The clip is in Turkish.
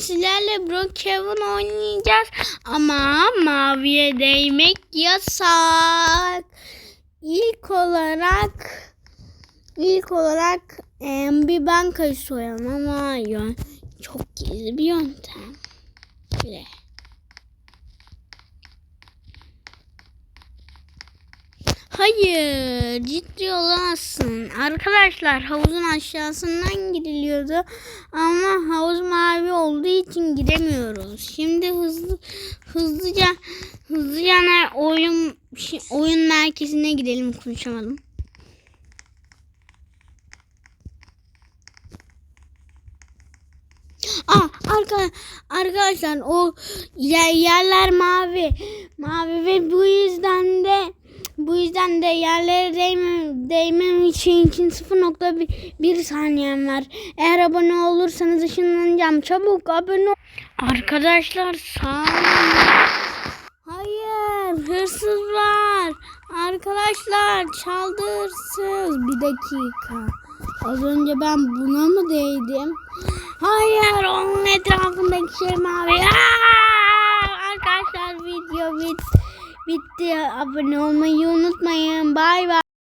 sizlerle Brookhaven oynayacağız. Ama maviye değmek yasak. İlk olarak ilk olarak em, bir bankayı soyalım ama yön, çok gizli bir yöntem. Bile. Hayır, ciddi olamazsın. Arkadaşlar havuzun aşağısından giriliyordu ama havuz mavi olduğu için giremiyoruz. Şimdi hızlı hızlıca hızlıca oyun oyun merkezine gidelim konuşamadım. Aa, arka, arkadaşlar o yer, yerler mavi. Mavi ve bu yüzden de bu yüzden de yerlere değmem, değmem için, için 0.1 saniyem var. Eğer abone olursanız ışınlanacağım. Çabuk abone ol. Arkadaşlar sağ. Hayır hırsız var. Arkadaşlar çaldı hırsız. Bir dakika. Az önce ben buna mı değdim? Hayır onun etrafındaki şey mavi. Aa! Bitti. Abone olmayı unutmayın. Bay bay.